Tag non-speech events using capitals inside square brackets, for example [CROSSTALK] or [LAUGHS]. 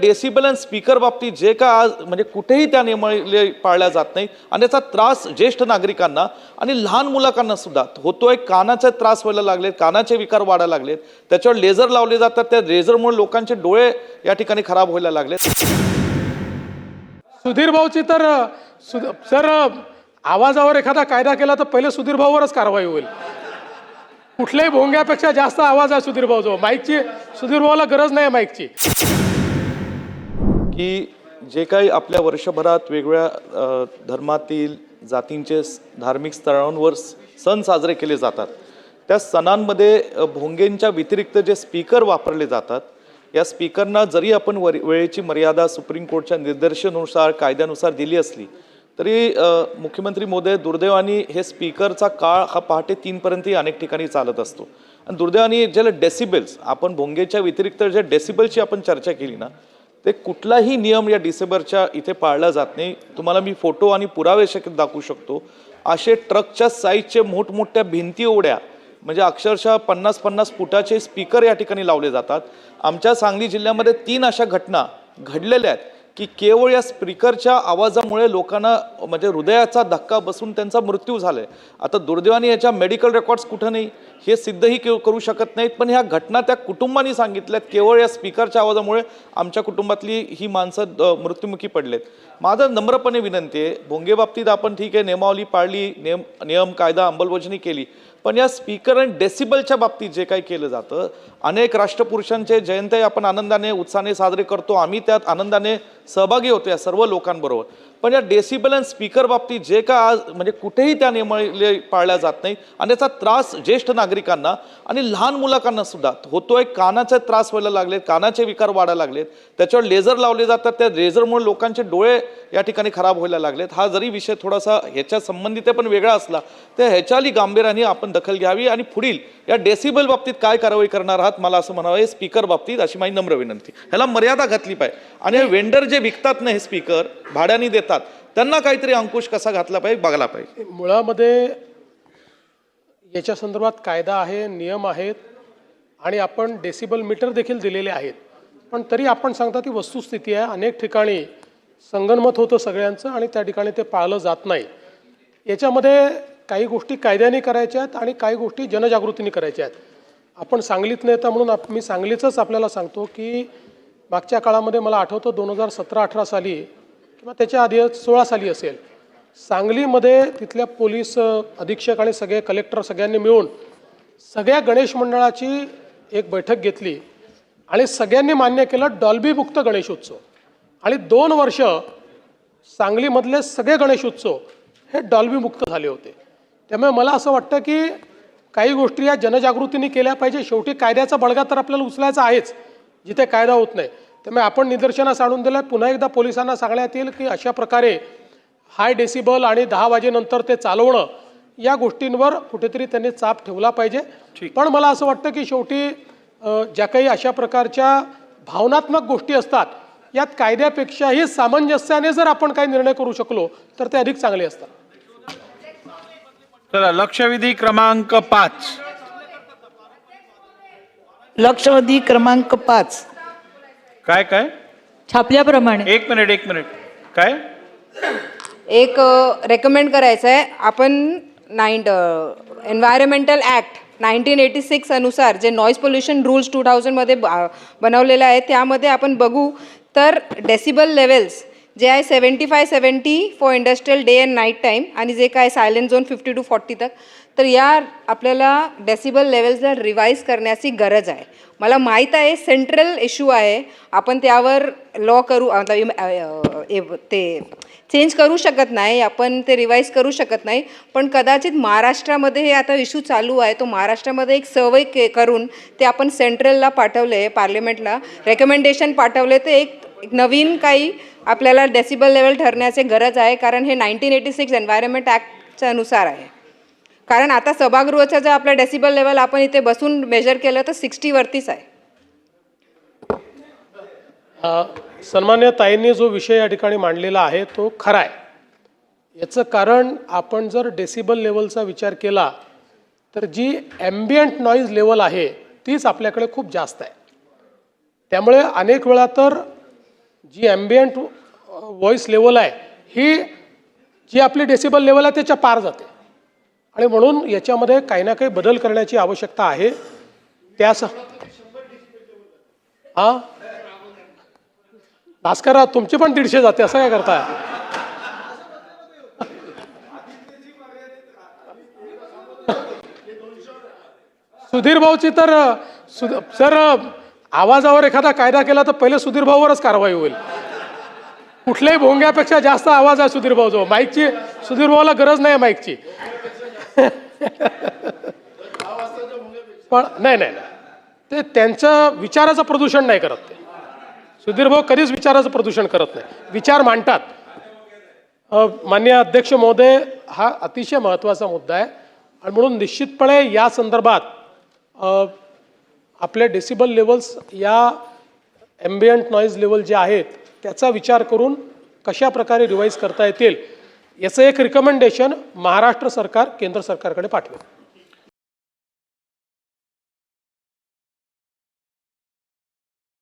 Decibel आणि speaker बाबतीत जे काय आज म्हणजे कुठेही त्या नियमावली पाळल्या जात नाही आणि त्याचा त्रास ज्येष्ठ नागरिकांना आणि लहान मुलांना सुद्धा होतोय. कानाचे त्रास व्हायला लागलेत कानाचे विकार वाढायला लागलेत. त्याच्यावर लेझर लावले जातात त्या लेझरमुळे लोकांचे डोळे या ठिकाणी खराब व्हायला लागलेत. सुधीर भाऊची तर सर आवाजावर एखादा कायदा केला तर पहिले सुधीर भाऊवरच कारवाई होईल. कुठल्याही भोंग्यापेक्षा जास्त आवाज आहे सुधीर भाऊ जो माईकची सुधीर भाऊला गरज नाही माईकची. की जे काही आपल्या वर्षभरात वेगवेगळ्या धर्मातील जातींचे धार्मिक स्थळांवर सण साजरे केले जातात. त्या सणांमध्ये भोंगेंच्या व्यतिरिक्त जे स्पीकर वापरले जातात या स्पीकरना जरी आपण वर वेळेची मर्यादा सुप्रीम कोर्टच्या निर्देशानुसार कायद्यानुसार दिली असली तरी मुख्यमंत्री मोदय दुर्दैवानी हे स्पीकरचा काळ हा पहाटे तीनपर्यंतही अनेक ठिकाणी चालत असतो. आणि दुर्दैवानी ज्याला डेसिबल्स आपण भोंगेच्या व्यतिरिक्त ज्या डेसिबलची आपण चर्चा केली ना ते कुठलाही नियम या डिसेंबरच्या इथे पाळला जात नाही. तुम्हाला मी फोटो आणि पुरावे शक्य दाखवू शकतो. असे ट्रकच्या साईजचे मोठमोठ्या भिंती ओढ्या म्हणजे अक्षरशः पन्नास पन्नास फुटाचे स्पीकर या ठिकाणी लावले जातात. आमच्या सांगली जिल्ह्यामध्ये तीन अशा घटना घडलेल्या आहेत. की केवळ या स्पीकरच्या आवाजामुळे लोकांना म्हणजे हृदयाचा धक्का बसून त्यांचा मृत्यू झालाय. आता दुर्दैवाने याच्या मेडिकल रेकॉर्ड्स कुठं नाही हे सिद्धही के- करू शकत नाहीत. पण ह्या घटना त्या कुटुंबांनी सांगितल्यात केवळ या स्पीकरच्या आवाजामुळे आमच्या कुटुंबातली ही माणसं अ, मृत्युमुखी पडलेत. माझं नम्रपणे विनंती आहे भोंगे बाबतीत आपण ठीक आहे नियमावली पाळली नियम नियम कायदा अंमलबजावणी केली. पण या स्पीकर आणि डेसिबलच्या बाबतीत जे काही केलं जातं अनेक राष्ट्रपुरुषांचे जयंती आपण आनंदाने उत्साहाने साजरे करतो. आम्ही त्यात आनंदाने सहभागी होतो या सर्व लोकांबरोबर. पण या डेसिबल आणि स्पीकर बाबतीत जे काय आज म्हणजे कुठेही त्या नियमावली पाळल्या जात नाही आणि त्याचा त्रास ज्येष्ठ नागरिकांना आणि लहान मुलांना सुद्धा. होतोय कानाचे त्रास व्हायला लागलेत कानाचे विकार वाढायला लागलेत. त्याच्यावर लेझर लावले जातात त्या लेझरमुळे लोकांचे डोळे या ठिकाणी खराब व्हायला लागलेत. हा जरी विषय थोडासा ह्याच्या संबंधित पण वेगळा असला तर ह्याच्याली गांभीर्याने आपण दखल घ्यावी आणि पुढील या डेसिबल बाबतीत काय कारवाई करणार आहात मला असं म्हणावं हे स्पीकर बाबतीत अशी माझी नम्र विनंती. ह्याला मर्यादा घातली पाहिजे. आणि हे वेंडर जे विकतात ना हे स्पीकर भाड्याने देतात त्यांना काहीतरी अंकुश कसा घातला पाहिजे बघायला पाहिजे. मुळामध्ये याच्या संदर्भात कायदा आहे नियम आहेत आणि आपण डेसिबल मीटर देखील दिलेले आहेत. पण तरी आपण सांगता ती वस्तुस्थिती आहे. अनेक ठिकाणी संगनमत होतं सगळ्यांचं आणि त्या ठिकाणी ते पाळलं जात नाही. याच्यामध्ये काही गोष्टी कायद्याने करायच्या आहेत आणि काही गोष्टी जनजागृतीने करायच्या आहेत. आपण सांगलीत नेता म्हणून आप मी सांगलीचंच आपल्याला सांगतो की मागच्या काळामध्ये मला आठवतं दोन हजार सतरा अठरा साली किंवा त्याच्या आधी सोळा साली असेल. सांगलीमध्ये तिथल्या पोलीस अधीक्षक आणि सगळे कलेक्टर सगळ्यांनी मिळून सगळ्या गणेश मंडळाची एक बैठक घेतली आणि सगळ्यांनी मान्य केलं डॉल्बीमुक्त गणेशोत्सव. आणि दोन वर्ष सांगलीमधले सगळे गणेशोत्सव हे डॉल्बीमुक्त झाले होते. त्यामुळे मला असं वाटतं की काही गोष्टी या जनजागृतीने केल्या पाहिजे. शेवटी कायद्याचा बळगा तर आपल्याला उचलायचा आहेच जिथे कायदा होत नाही. त्यामुळे आपण निदर्शनास आणून दिलं पुन्हा एकदा पोलिसांना सांगण्यात येईल की अशा प्रकारे हाय डेसिबल आणि दहा वाजेनंतर ते चालवणं या गोष्टींवर कुठेतरी त्यांनी चाप ठेवला पाहिजे. पण मला असं वाटतं की शेवटी ज्या काही अशा प्रकारच्या भावनात्मक गोष्टी असतात यात कायद्यापेक्षाही सामंजस्याने जर आपण काही निर्णय करू शकलो तर ते अधिक चांगले असतात. चला लक्षवेधी क्रमांक पाच. लक्षवेधी क्रमांक पाच. काय काय? छापल्याप्रमाणे. एक मिनिट एक मिनिट. काय? एक रेकमेंड करायचं आहे आपण nine environmental act nineteen eighty six अनुसार जे नॉईज पोल्युशन रूल्स टू थाउजंडमध्ये बनवलेलं आहे त्यामध्ये आपण बघू. तर डेसिबल लेवल्स जे आहे seventy five seventy for industrial day and night time आणि जे काय silent zone fifty two forty तक तर या आपल्याला डेसिबल लेवल्सला रिवाईज करण्याची गरज आहे. मला माहीत आहे सेंट्रल इश्यू आहे. आपण त्यावर लॉ करू आता ते चेंज करू शकत नाही आपण ते रिवाईज करू शकत नाही. पण कदाचित महाराष्ट्रामध्ये हे आता इश्यू चालू आहे तो महाराष्ट्रामध्ये एक सर्वे के करून ते आपण सेंट्रलला पाठवले पार्लमेंटला रेकमेंडेशन पाठवले ते एक एक नवीन काही आपल्याला डेसिबल लेवल ठरण्याची गरज आहे कारण हे नाईन्टीन एटी सिक्स एन्व्हायरमेंट ॲक्टच्या अनुसार आहे. कारण आता सभागृहाचं जर आपलं डेसिबल लेवल आपण इथे बसून मेजर केलं तर सिक्स्टीवरतीच आहे. सन्मान्य ताईंनी जो विषय या ठिकाणी मांडलेला आहे तो खरा आहे. याचं कारण आपण जर डेसिबल लेवलचा विचार केला तर जी ॲम्बियंट नॉईज लेवल आहे तीच आपल्याकडे खूप जास्त आहे. त्यामुळे अनेक वेळा तर जी ॲम्बियंट व्हॉइस लेवल आहे ही जी आपली डेसिबल लेवल आहे त्याच्या पार जाते. आणि म्हणून याच्यामध्ये काही ना काही बदल करण्याची आवश्यकता आहे. त्यास हां? भास्करराव तुमची पण दीडशे जाते असं काय करताय? [LAUGHS] सुधीर भाऊची तर सुध सर आवाजावर एखादा कायदा केला तर पहिले सुधीर भाऊवरच कारवाई होईल. कुठल्याही भोंग्यापेक्षा जास्त आवाज आहे सुधीर जो माईकची सुधीर भाऊला गरज नाही माईकची. पण नाही नाही नाही. ते त्यांचं विचाराचं प्रदूषण नाही करत ते. सुधीर भाऊ कधीच विचाराचं प्रदूषण करत नाही. विचार मांडतात. मान्य माननीय अध्यक्ष महोदय हा अतिशय महत्त्वाचा मुद्दा आहे. आणि म्हणून निश्चितपणे या संदर्भात आपल्या डेसिबल लेवल्स या एम्बियंट नॉईज लेवल जे आहेत त्याचा विचार करून कशा प्रकारे रिवाईज करता येतील याचं एक रिकमेंडेशन महाराष्ट्र सरकार केंद्र सरकारकडे पाठवेल.